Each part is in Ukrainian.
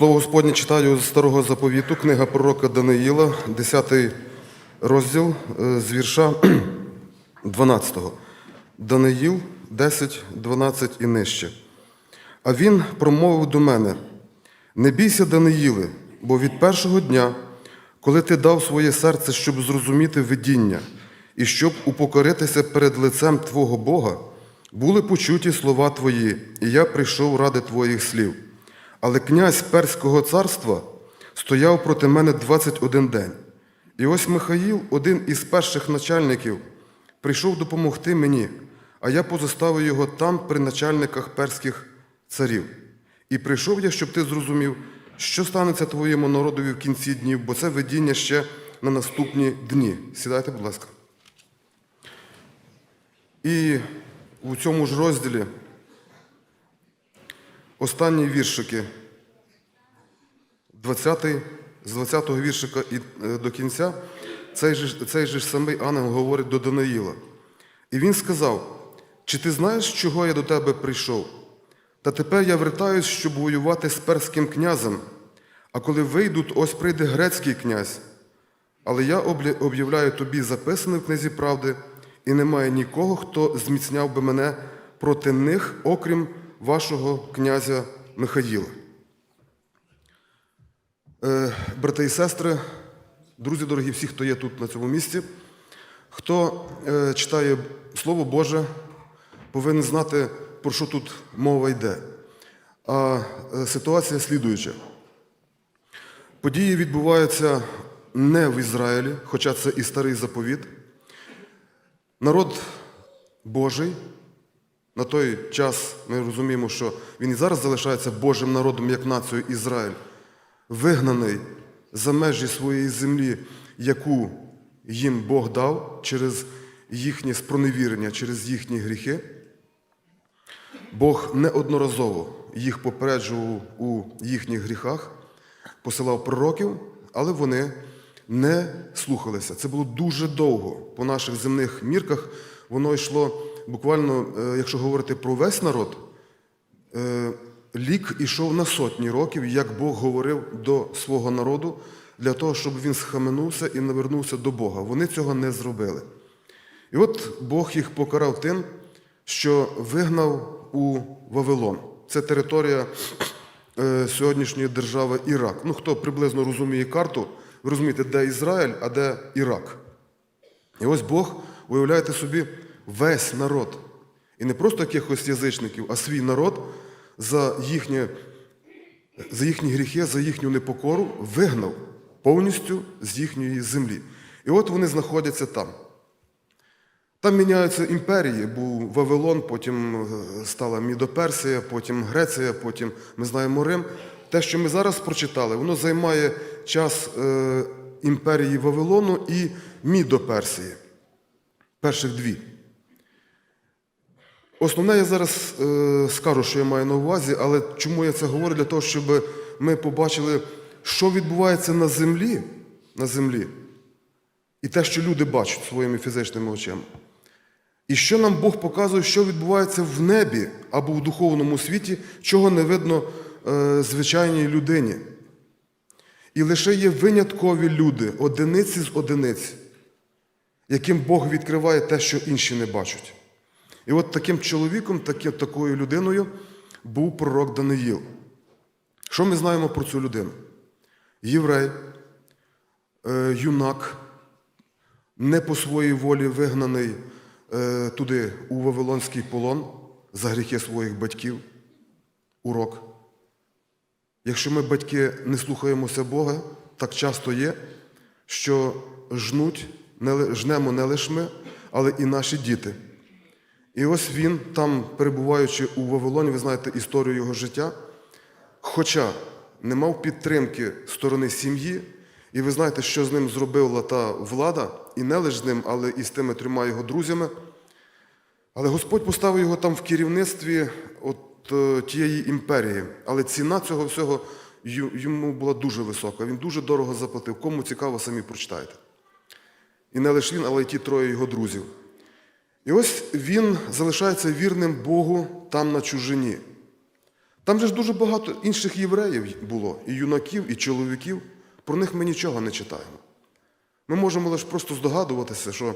Слово Господнє читаю з старого заповіту, книга пророка Даниїла, 10 розділ е, з вірша 12. Даниїл 10, 12 і нижче. А він промовив до мене: Не бійся, Даниїле, бо від першого дня, коли ти дав своє серце, щоб зрозуміти видіння, і щоб упокоритися перед лицем Твого Бога, були почуті слова Твої, і я прийшов ради Твоїх слів. Але князь Перського царства стояв проти мене 21 день. І ось Михаїл, один із перших начальників, прийшов допомогти мені, а я позоставив його там при начальниках перських царів. І прийшов я, щоб ти зрозумів, що станеться твоєму народові в кінці днів, бо це видіння ще на наступні дні. Сідайте, будь ласка. І у цьому ж розділі останні віршики, 20, з 20 го віршика і е, до кінця, цей же, цей же самий ангел говорить до Даниїла. І він сказав: Чи ти знаєш, чого я до тебе прийшов? Та тепер я вертаюсь, щоб воювати з перським князем. А коли вийдуть, ось прийде грецький князь. Але я об'являю тобі записане в книзі правди, і немає нікого, хто зміцняв би мене проти них, окрім вашого князя Михаїла. Е, брати і сестри, друзі дорогі, всі, хто є тут на цьому місці, хто е, читає Слово Боже, повинен знати, про що тут мова йде. А е, ситуація слідуюча. Події відбуваються не в Ізраїлі, хоча це і старий заповіт. Народ Божий на той час ми розуміємо, що він і зараз залишається Божим народом як нацією Ізраїль, вигнаний за межі своєї землі, яку їм Бог дав через їхнє спроневірення, через їхні гріхи. Бог неодноразово їх попереджував у їхніх гріхах, посилав пророків, але вони не слухалися. Це було дуже довго. По наших земних мірках воно йшло буквально, е, якщо говорити про весь народ, е, лік ішов на сотні років, як Бог говорив до свого народу, для того, щоб він схаменувся і навернувся до Бога. Вони цього не зробили. І от Бог їх покарав тим, що вигнав у Вавилон. Це територія е, сьогоднішньої держави Ірак. Ну, хто приблизно розуміє карту, ви розумієте, де Ізраїль, а де Ірак. І ось Бог, уявляєте собі, весь народ. І не просто якихось язичників, а свій народ за, їхнє, за їхні гріхи, за їхню непокору вигнав повністю з їхньої землі. І от вони знаходяться там. Там міняються імперії, був Вавилон, потім е, стала Мідоперсія, потім Греція, потім ми знаємо Рим. Те, що ми зараз прочитали, воно займає час е, імперії Вавилону і Мідоперсії. Перших дві. Основне я зараз е, скажу, що я маю на увазі, але чому я це говорю? Для того, щоб ми побачили, що відбувається на землі, на землі, і те, що люди бачать своїми фізичними очима. І що нам Бог показує, що відбувається в небі або в духовному світі, чого не видно е, звичайній людині. І лише є виняткові люди, одиниці з одиниць, яким Бог відкриває те, що інші не бачать. І от таким чоловіком, таки, такою людиною був пророк Даниїл. Що ми знаємо про цю людину? Єврей, е, юнак, не по своїй волі вигнаний е, туди, у Вавилонський полон, за гріхи своїх батьків. Урок. Якщо ми, батьки, не слухаємося Бога, так часто є, що жнуть, не, жнемо не лише ми, але і наші діти. І ось він, там, перебуваючи у Вавилоні, ви знаєте історію його життя, хоча не мав підтримки сторони сім'ї, і ви знаєте, що з ним зробила та влада, і не лише з ним, але і з тими трьома його друзями. Але Господь поставив його там в керівництві от е, тієї імперії. Але ціна цього всього йому була дуже висока. Він дуже дорого заплатив. Кому цікаво, самі прочитайте. І не лише він, але й ті троє його друзів. І ось він залишається вірним Богу там на чужині. Там же ж дуже багато інших євреїв було, і юнаків, і чоловіків. Про них ми нічого не читаємо. Ми можемо лише просто здогадуватися, що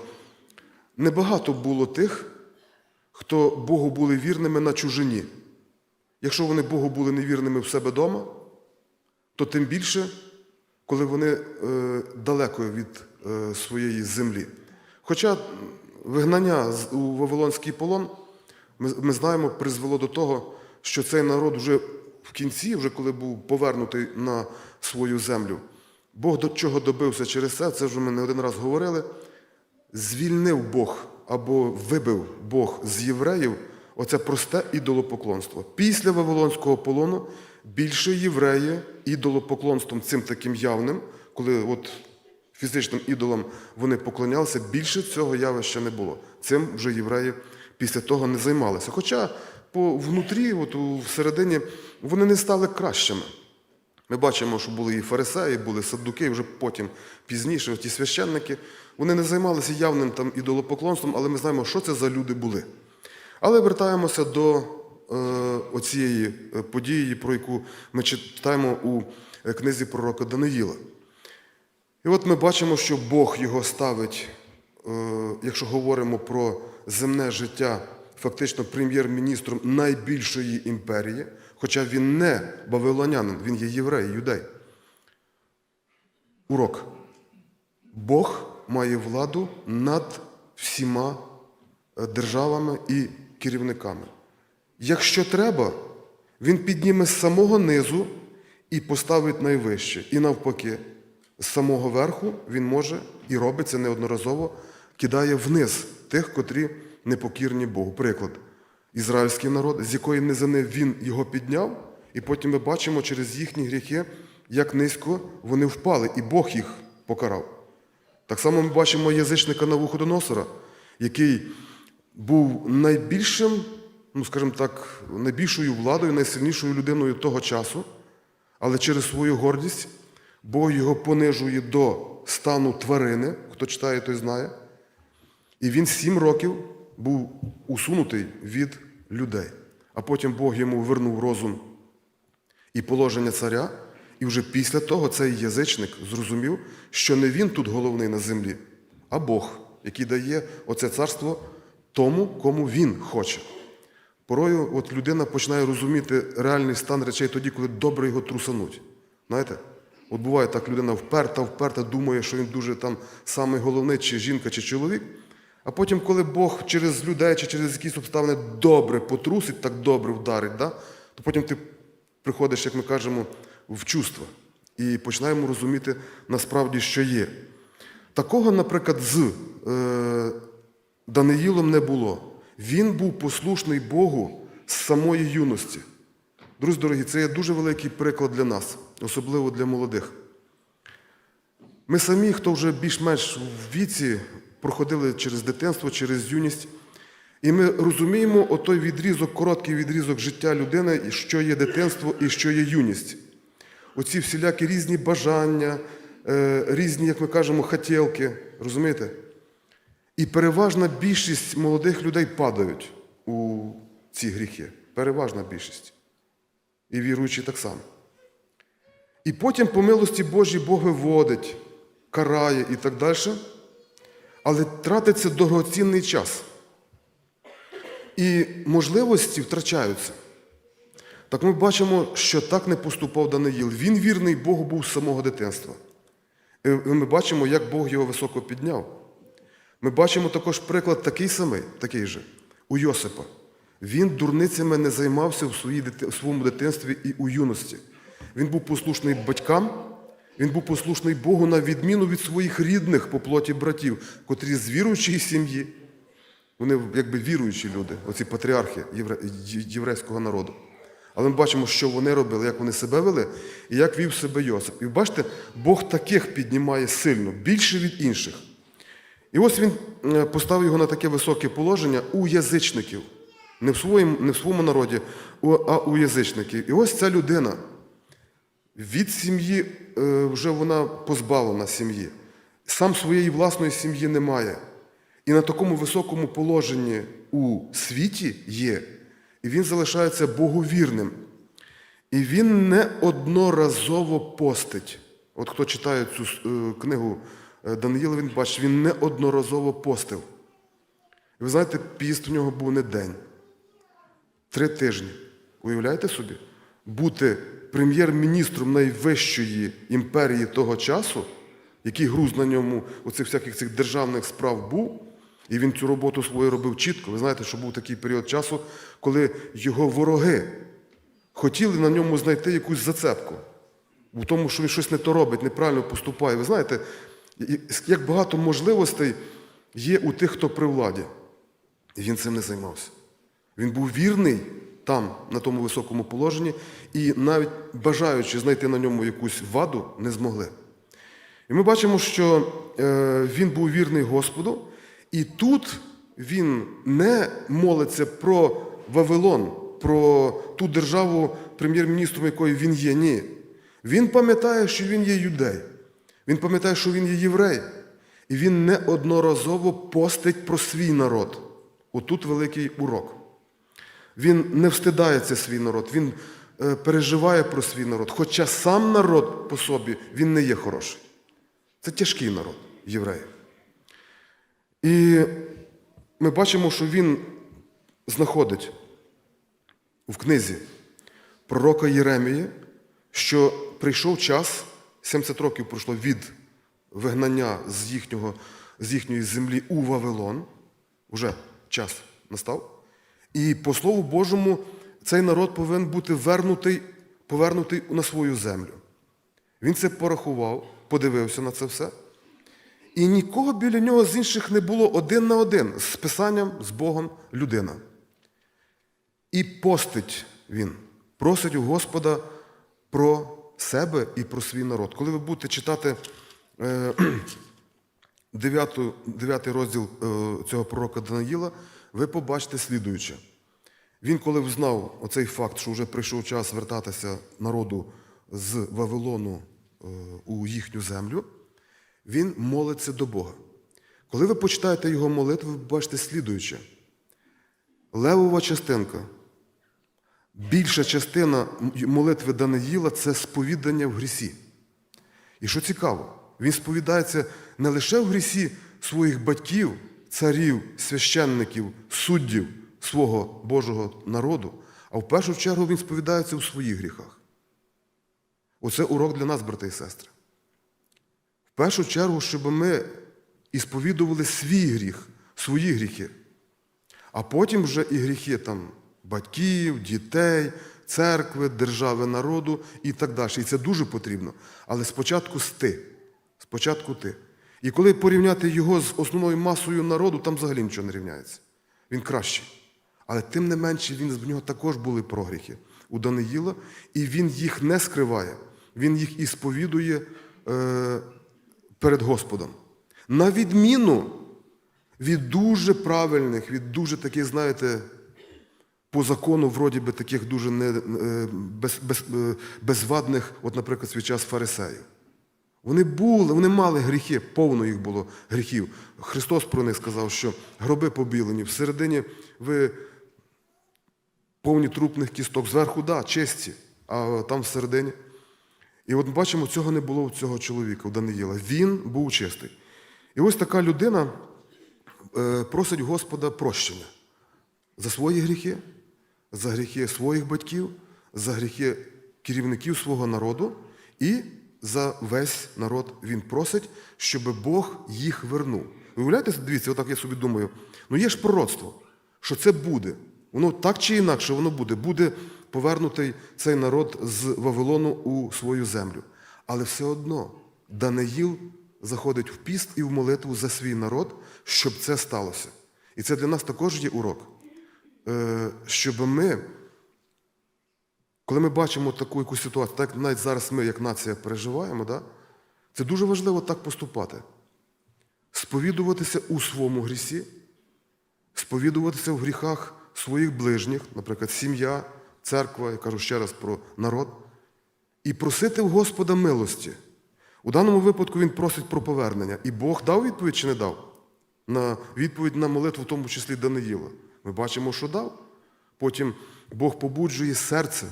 небагато було тих, хто Богу були вірними на чужині. Якщо вони Богу були невірними в себе вдома, то тим більше, коли вони е, далеко від е, своєї землі. Хоча вигнання у Вавилонський полон, ми, ми знаємо, призвело до того, що цей народ вже в кінці, вже коли був повернутий на свою землю, Бог до чого добився через це, це вже ми не один раз говорили, звільнив Бог або вибив Бог з євреїв оце просте ідолопоклонство. Після Вавилонського полону більше євреї ідолопоклонством цим таким явним, коли от фізичним ідолам вони поклонялися, більше цього явища не було. Цим вже євреї після того не займалися. Хоча по внутрі, от всередині, вони не стали кращими. Ми бачимо, що були і фарисеї, були саддуки, вже потім пізніше ті священники. Вони не займалися явним там ідолопоклонством, але ми знаємо, що це за люди були. Але вертаємося до е, оцієї е, події, про яку ми читаємо у е, книзі пророка Даниїла. І от ми бачимо, що Бог його ставить, е, якщо говоримо про земне життя, фактично прем'єр-міністром найбільшої імперії, хоча він не вавилонянин, він є єврей, юдей. Урок. Бог має владу над всіма е, державами і керівниками. Якщо треба, він підніме з самого низу і поставить найвище. І навпаки, з самого верху він може і робить це неодноразово, кидає вниз тих, котрі непокірні Богу. Приклад, ізраїльський народ, з якої низини він його підняв, і потім ми бачимо через їхні гріхи, як низько вони впали, і Бог їх покарав. Так само ми бачимо язичника Навуходоносора, який був найбільшим, ну скажімо так, найбільшою владою, найсильнішою людиною того часу, але через свою гордість Бог його понижує до стану тварини, хто читає, той знає. І він сім років був усунутий від людей. А потім Бог йому вернув розум і положення царя. І вже після того цей язичник зрозумів, що не він тут головний на землі, а Бог, який дає оце царство тому, кому він хоче. Порою от людина починає розуміти реальний стан речей тоді, коли добре його трусануть. Знаєте? От буває так, людина вперта, вперта, думає, що він дуже там самий головний, чи жінка, чи чоловік. А потім, коли Бог через людей чи через якісь обставини добре потрусить, так добре вдарить, да? то потім ти приходиш, як ми кажемо, в чувства і починаємо розуміти насправді, що є. Такого, наприклад, з е, Даниїлом не було. Він був послушний Богу з самої юності. Друзі дорогі, це є дуже великий приклад для нас, особливо для молодих. Ми самі, хто вже більш-менш в віці, проходили через дитинство, через юність, і ми розуміємо отой відрізок, короткий відрізок життя людини, що є дитинство і що є юність. Оці всілякі різні бажання, е, різні, як ми кажемо, хотілки. Розумієте? І переважна більшість молодих людей падають у ці гріхи. Переважна більшість. І віруючі так само. І потім, по милості Божій, Бог виводить, карає і так далі, але тратиться дорогоцінний час. І можливості втрачаються. Так ми бачимо, що так не поступав Даниїл. Він вірний Богу був з самого дитинства. І ми бачимо, як Бог його високо підняв. Ми бачимо також приклад такий самий, такий же, у Йосипа. Він дурницями не займався в, своїй, в своєму дитинстві і у юності. Він був послушний батькам, він був послушний Богу на відміну від своїх рідних по плоті братів, котрі з віруючої сім'ї, вони якби віруючі люди, оці патріархи євре- єврейського народу. Але ми бачимо, що вони робили, як вони себе вели і як вів себе Йосип. І бачите, Бог таких піднімає сильно, більше від інших. І ось він е, поставив його на таке високе положення у язичників. Не в своєму, не в своєму народі, а у язичників. І ось ця людина від сім'ї е, вже вона позбавлена сім'ї. Сам своєї власної сім'ї немає. І на такому високому положенні у світі є. І він залишається боговірним. І він неодноразово постить. От хто читає цю е, книгу е, Даниїла, він бачить, він неодноразово постив. І ви знаєте, піст у нього був не день, три тижні. Уявляєте собі? Бути прем'єр-міністром найвищої імперії того часу, який груз на ньому оцих всяких цих державних справ був, і він цю роботу свою робив чітко. Ви знаєте, що був такий період часу, коли його вороги хотіли на ньому знайти якусь зацепку. У тому, що він щось не то робить, неправильно поступає. Ви знаєте, як багато можливостей є у тих, хто при владі. І він цим не займався. Він був вірний там, на тому високому положенні, і навіть бажаючи знайти на ньому якусь ваду, не змогли. І ми бачимо, що е, він був вірний Господу, і тут він не молиться про Вавилон, про ту державу, прем'єр-міністром якої він є. Ні. Він пам'ятає, що він є юдей. Він пам'ятає, що він є єврей. І він неодноразово постить про свій народ. Отут великий урок. Він не встидається свій народ, він е, переживає про свій народ. Хоча сам народ по собі він не є хороший. Це тяжкий народ, євреї. І ми бачимо, що він знаходить в книзі пророка Єремії, що прийшов час, 70 років пройшло від вигнання з, їхнього, з їхньої землі у Вавилон. Уже час настав. І по Слову Божому цей народ повинен бути вернутий, повернутий на свою землю. Він це порахував, подивився на це все. І нікого біля нього з інших не було один на один з Писанням, з Богом людина. І постить він, просить у Господа про себе і про свій народ. Коли ви будете читати е, 9, 9 розділ е, цього пророка Даниїла, ви побачите слідуюче. Він, коли взнав оцей факт, що вже прийшов час вертатися народу з Вавилону е, у їхню землю, він молиться до Бога. Коли ви почитаєте його молитву, ви бачите слідуюче. Левова частинка, більша частина молитви Даниїла це сповідання в грісі. І що цікаво, він сповідається не лише в грісі своїх батьків, царів, священників, суддів свого Божого народу, а в першу чергу він сповідається у своїх гріхах. Оце урок для нас, брати і сестри. В першу чергу, щоб ми ісповідували свій гріх, свої гріхи, а потім вже і гріхи там батьків, дітей, церкви, держави, народу і так далі. І це дуже потрібно. Але спочатку ти. Спочатку ти. І коли порівняти його з основною масою народу, там взагалі нічого не рівняється. Він кращий. Але тим не менше, він, в нього також були прогріхи у Даниїла, і він їх не скриває. Він їх і сповідує е, перед Господом. На відміну від дуже правильних, від дуже таких, знаєте, по закону, вроді би, таких дуже не, е, без, без, е, безвадних, от, наприклад, свій час фарисеїв. Вони були, вони мали гріхи, повно їх було гріхів. Христос про них сказав, що гроби побілені, всередині ви повні трупних кісток, зверху, да, чисті, а там всередині. І от ми бачимо, цього не було у цього чоловіка, у Даниїла. Він був чистий. І ось така людина е, просить Господа прощення за свої гріхи, за гріхи своїх батьків, за гріхи керівників свого народу і за весь народ він просить, щоб Бог їх вернув. Ви уявляєте, дивіться, отак я собі думаю, ну є ж пророцтво, що це буде. Воно так чи інакше воно буде. Буде повернутий цей народ з Вавилону у свою землю. Але все одно Даниїл заходить в піст і в молитву за свій народ, щоб це сталося. І це для нас також є урок. Е, Щоб ми, коли ми бачимо таку якусь ситуацію, так навіть зараз ми, як нація, переживаємо, да? це дуже важливо так поступати. Сповідуватися у своєму грісі, сповідуватися в гріхах своїх ближніх, наприклад, сім'я, церква, я кажу ще раз про народ, і просити в Господа милості. У даному випадку він просить про повернення. І Бог дав відповідь чи не дав? На відповідь на молитву, в тому числі Даниїла. Ми бачимо, що дав. Потім Бог побуджує серце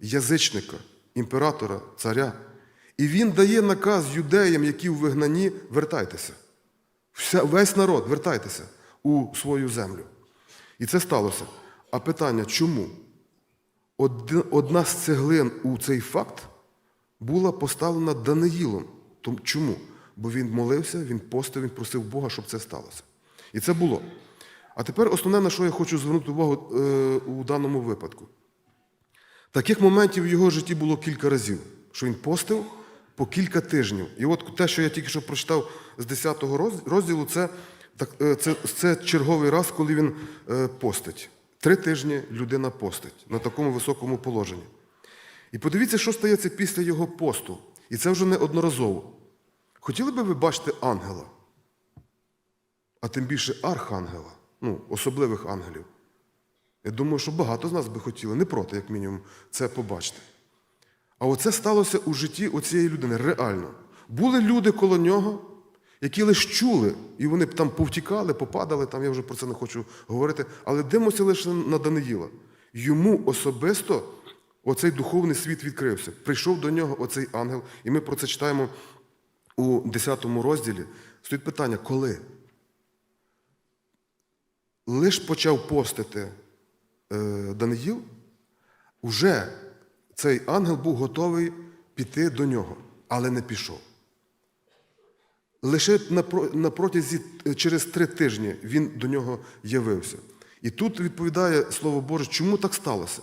язичника, імператора, царя. І він дає наказ юдеям, які в вигнанні, вертайтеся. Вся, весь народ, вертайтеся у свою землю. І це сталося. А питання, чому? Од- Одна з цеглин у цей факт була поставлена Даниїлом. Чому? Бо він молився, він постив, він просив Бога, щоб це сталося. І це було. А тепер основне, на що я хочу звернути увагу е, у даному випадку. Таких моментів в його житті було кілька разів, що він постив по кілька тижнів. І от те, що я тільки що прочитав з 10 роз- розділу, це, так, е, це, це черговий раз, коли він е, постить. Три тижні людина постить на такому високому положенні. І подивіться, що стається після його посту. І це вже не одноразово. Хотіли би ви бачити ангела, а тим більше архангела, ну, особливих ангелів. Я думаю, що багато з нас би хотіли, не проти, як мінімум, це побачити. А оце сталося у житті оцієї людини реально. Були люди коло нього, які лише чули, і вони б там повтікали, попадали, там я вже про це не хочу говорити, але дивимося лише на Даниїла. Йому особисто оцей духовний світ відкрився. Прийшов до нього оцей ангел, і ми про це читаємо у 10 розділі. Стоїть питання, коли? Лиш почав постити Даниїл, уже цей ангел був готовий піти до нього, але не пішов. Лише на, протязі е, через три тижні він до нього явився. І тут відповідає Слово Боже, чому так сталося?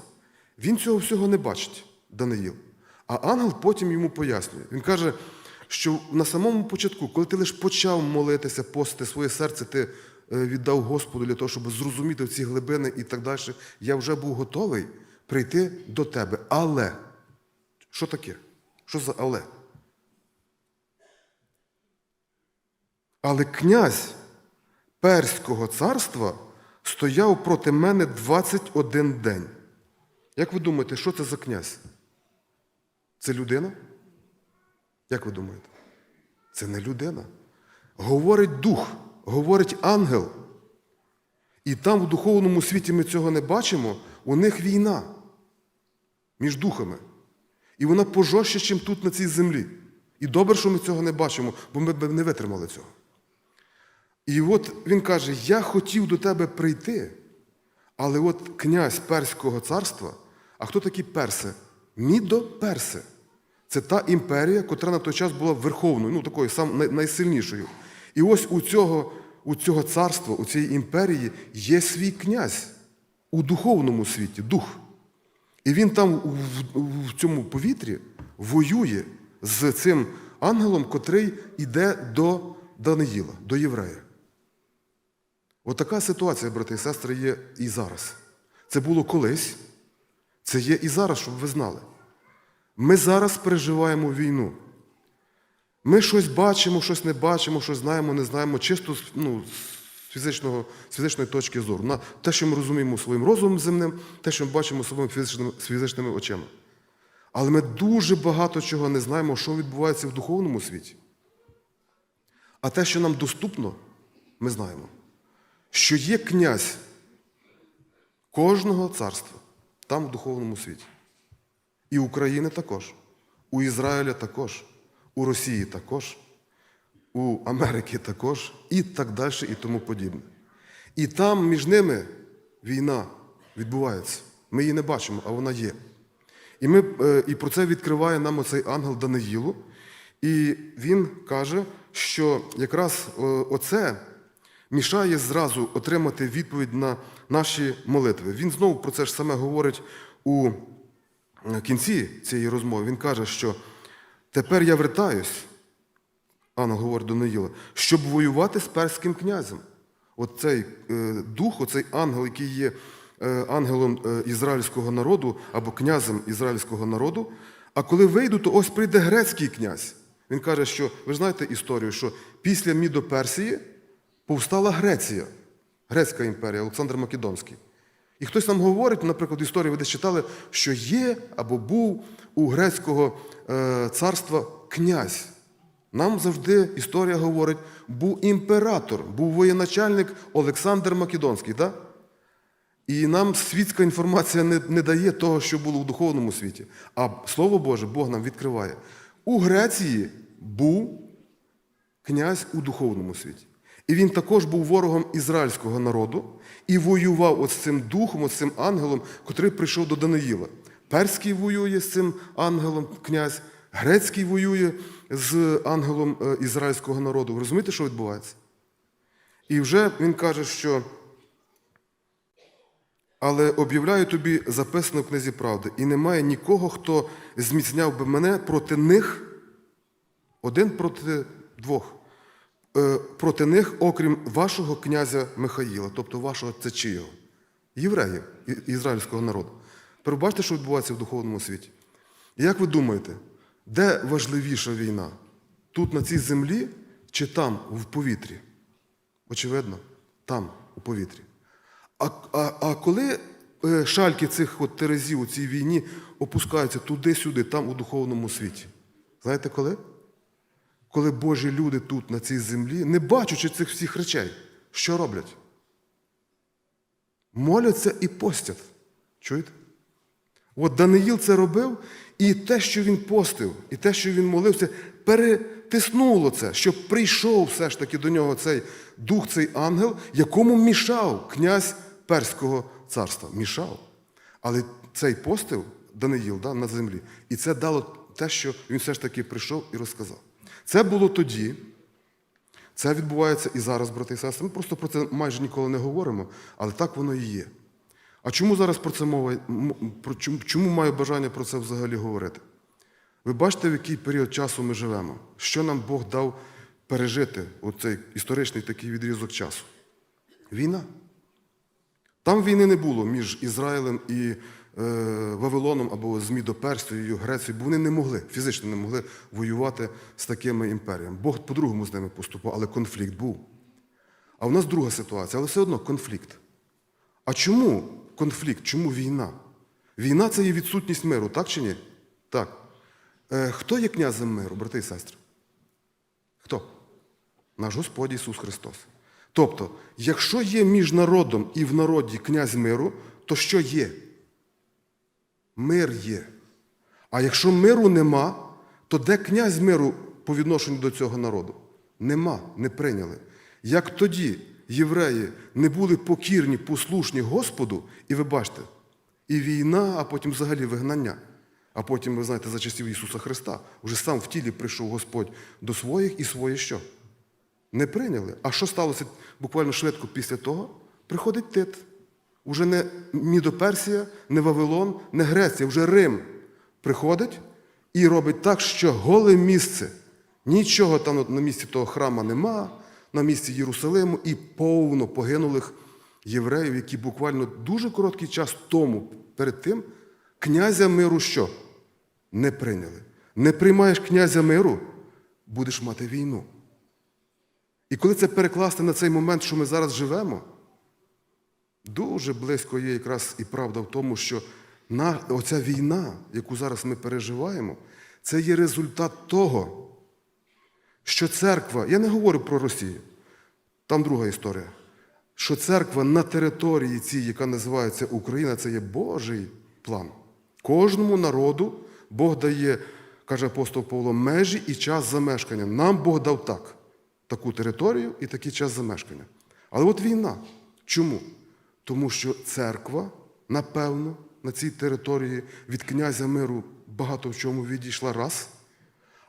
Він цього всього не бачить, Даниїл. А ангел потім йому пояснює. Він каже, що на самому початку, коли ти лише почав молитися, постити своє серце, ти е, віддав Господу для того, щоб зрозуміти ці глибини і так далі, я вже був готовий прийти до тебе. Але, що таке? Що за але? Але князь Перського царства стояв проти мене 21 день. Як ви думаєте, що це за князь? Це людина? Як ви думаєте? Це не людина. Говорить дух, говорить ангел. І там в духовному світі ми цього не бачимо, у них війна між духами. І вона пожорстче, ніж тут на цій землі. І добре, що ми цього не бачимо, бо ми б не витримали цього. І от він каже: Я хотів до тебе прийти, але от князь Перського царства, а хто такі перси? Мідо-перси. Це та імперія, котра на той час була верховною, ну такою сам най- найсильнішою. І ось у цього, у цього царства, у цієї імперії є свій князь у духовному світі, дух. І він там в, в цьому повітрі воює з цим ангелом, котрий йде до Даниїла, до єврея. Отака ситуація, брати і сестри, є і зараз. Це було колись, це є і зараз, щоб ви знали. Ми зараз переживаємо війну. Ми щось бачимо, щось не бачимо, щось знаємо, не знаємо, чисто ну, з, фізичного, з фізичної точки зору. На те, що ми розуміємо своїм розумом земним, те, що ми бачимо своїми фізичними, фізичними очима. Але ми дуже багато чого не знаємо, що відбувається в духовному світі. А те, що нам доступно, ми знаємо, що є князь кожного царства там в духовному світі. І України також, у Ізраїля також, у Росії також, у Америки також, і так далі, і тому подібне. І там між ними війна відбувається. Ми її не бачимо, а вона є. І, ми, е, і про це відкриває нам оцей ангел Даниїлу. І він каже, що якраз е, оце мішає зразу отримати відповідь на наші молитви. Він знову про це ж саме говорить у е, кінці цієї розмови. Він каже, що тепер я вертаюсь, Ангел говорить до Наїла, щоб воювати з перським князем. Оцей е, дух, оцей ангел, який є е, ангелом е, ізраїльського народу або князем ізраїльського народу. А коли вийду, то ось прийде грецький князь. Він каже, що ви знаєте історію, що після Мідоперсії повстала Греція, Грецька імперія, Олександр Македонський. І хтось нам говорить, наприклад, в історії ви десь читали, що є або був у грецького е, царства князь. Нам завжди історія говорить, був імператор, був воєначальник Олександр Македонський. Да? І нам світська інформація не, не дає того, що було в духовному світі. А Слово Боже, Бог нам відкриває. У Греції був князь у духовному світі. І він також був ворогом ізраїльського народу і воював от з цим духом, от з цим ангелом, котрий прийшов до Даниїла. Перський воює з цим ангелом князь, грецький воює з ангелом е, ізраїльського народу. Ви розумієте, що відбувається? І вже він каже, що але об'являю тобі записано в книзі правди, і немає нікого, хто зміцняв би мене проти них, один проти двох, проти них, окрім вашого князя Михаїла, тобто вашого це чиєго? Євреїв, ізраїльського народу. Тепер бачите, що відбувається в духовному світі? Як ви думаєте, де важливіша війна? Тут, на цій землі, чи там, в повітрі? Очевидно, там, у повітрі. А, а, а коли е, шальки цих от терезів у цій війні опускаються туди-сюди, там у духовному світі? Знаєте коли? Коли Божі люди тут, на цій землі, не бачачи цих всіх речей, що роблять? Моляться і постять. Чуєте? От Даниїл це робив, і те, що він постив, і те, що він молився, перетиснуло це, щоб прийшов все ж таки до нього цей дух, цей ангел, якому мішав князь Перського царства. Мішав. Але цей постив Даниїл да, на землі, і це дало те, що він все ж таки прийшов і розказав. Це було тоді. Це відбувається і зараз, брати і сестри. Ми просто про це майже ніколи не говоримо, але так воно і є. А чому зараз про це мова? Про чому, маю бажання про це взагалі говорити? Ви бачите, в який період часу ми живемо? Що нам Бог дав пережити оцей історичний такий відрізок часу? Війна. Там війни не було між Ізраїлем і Вавилоном або з Мідоперсією, Грецією, бо вони не могли, фізично не могли воювати з такими імперіями. Бог по-другому з ними поступав, але конфлікт був. А у нас друга ситуація, але все одно конфлікт. А чому конфлікт? Чому війна? Війна це є відсутність миру, так чи ні? Так. Е, хто є князем миру, брати і сестри? Хто? Наш Господь Ісус Христос. Тобто, якщо є між народом і в народі князь миру, то що є? Мир є. А якщо миру нема, то де князь миру по відношенню до цього народу? Нема, не прийняли. Як тоді євреї не були покірні, послушні Господу, і ви бачите, і війна, а потім взагалі вигнання. А потім, ви знаєте, за часів Ісуса Христа, вже сам в тілі прийшов Господь до своїх і своє що? Не прийняли. А що сталося буквально швидко після того? Приходить Тит. Уже не Мідоперсія, не Вавилон, не Греція, вже Рим приходить і робить так, що голе місце. Нічого там на місці того храма нема, на місці Єрусалиму і повно погинулих євреїв, які буквально дуже короткий час тому, перед тим, князя миру що? Не прийняли. Не приймаєш князя миру, будеш мати війну. І коли це перекласти на цей момент, що ми зараз живемо, дуже близько є якраз і правда в тому, що на, оця війна, яку зараз ми переживаємо, це є результат того, що церква, я не говорю про Росію, там друга історія, що церква на території цій, яка називається Україна, це є Божий план. Кожному народу Бог дає, каже апостол Павло, межі і час замешкання. Нам Бог дав так, таку територію і такий час замешкання. Але от війна. Чому? Тому що церква, напевно, на цій території від князя миру багато в чому відійшла раз.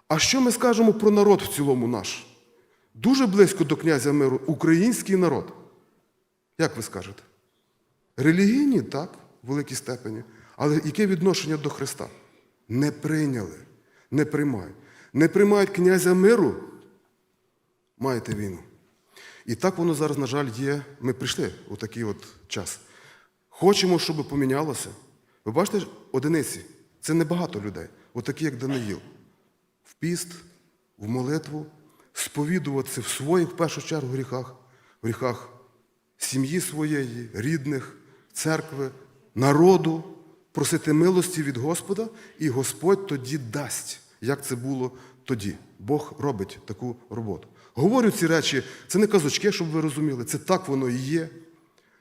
А що ми скажемо про народ в цілому наш? Дуже близько до князя миру український народ. Як ви скажете? Релігійні, так, в великій степені. Але яке відношення до Христа? Не прийняли, не приймають. Не приймають князя миру, маєте війну. І так воно зараз, на жаль, є. Ми прийшли у такий от час. Хочемо, щоб помінялося. Ви бачите, одиниці це небагато людей, отакі, як Даниїл. В піст, в молитву, сповідуватися в своїх, в першу чергу, гріхах, в гріхах сім'ї своєї, рідних, церкви, народу, просити милості від Господа, і Господь тоді дасть, як це було тоді. Бог робить таку роботу. Говорю ці речі, це не казочки, щоб ви розуміли, це так воно і є.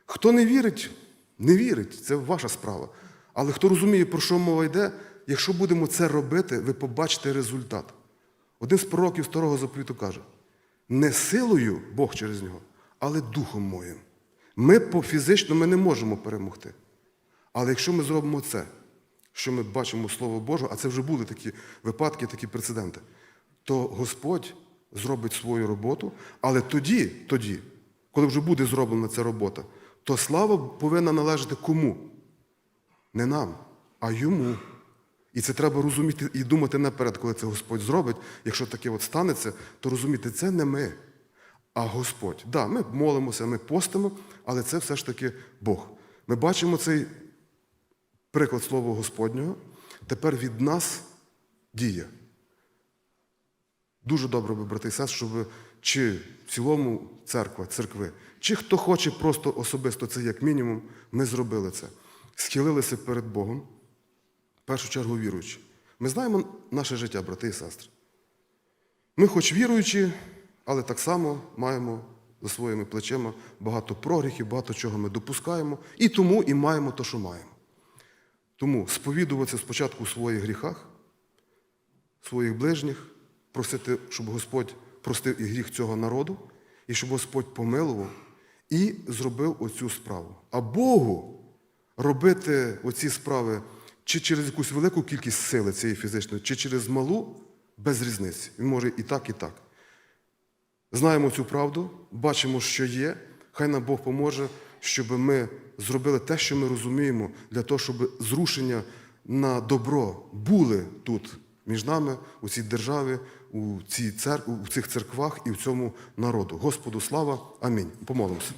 Хто не вірить, Не вірить, це ваша справа. Але хто розуміє, про що мова йде, якщо будемо це робити, ви побачите результат. Один з пророків старого заповіту каже: не силою Бог через нього, але духом моїм. Ми по фізично ми не можемо перемогти. Але якщо ми зробимо це, що ми бачимо Слово Боже, а це вже були такі випадки, такі прецеденти, то Господь зробить свою роботу, але тоді, тоді, коли вже буде зроблена ця робота, то слава повинна належати кому? Не нам, а йому. І це треба розуміти і думати наперед, коли це Господь зробить. Якщо таке от станеться, то розуміти, це не ми, а Господь. Так, да, ми молимося, ми постимо, але це все ж таки Бог. Ми бачимо цей приклад Слова Господнього. Тепер від нас діє. Дуже добре би, брати і сестри, щоб чи в цілому церква, церкви, чи хто хоче просто особисто це як мінімум, ми зробили це. Схилилися перед Богом, в першу чергу віруючи. Ми знаємо наше життя, брати і сестри. Ми, хоч віруючі, але так само маємо за своїми плечима багато прогріхів, багато чого ми допускаємо, і тому і маємо те, що маємо. Тому сповідуватися спочатку у своїх гріхах, своїх ближніх, просити, щоб Господь простив і гріх цього народу, і щоб Господь помилував і зробив оцю справу. А Богу робити оці справи чи через якусь велику кількість сили цієї фізичної, чи через малу, без різниці. Він може і так, і так. Знаємо цю правду, бачимо, що є. Хай нам Бог поможе, щоб ми зробили те, що ми розуміємо, для того, щоб зрушення на добро були тут між нами, у цій державі, у, цій цер... у цих церквах і в цьому народу. Господу слава. Амінь. Помолимося.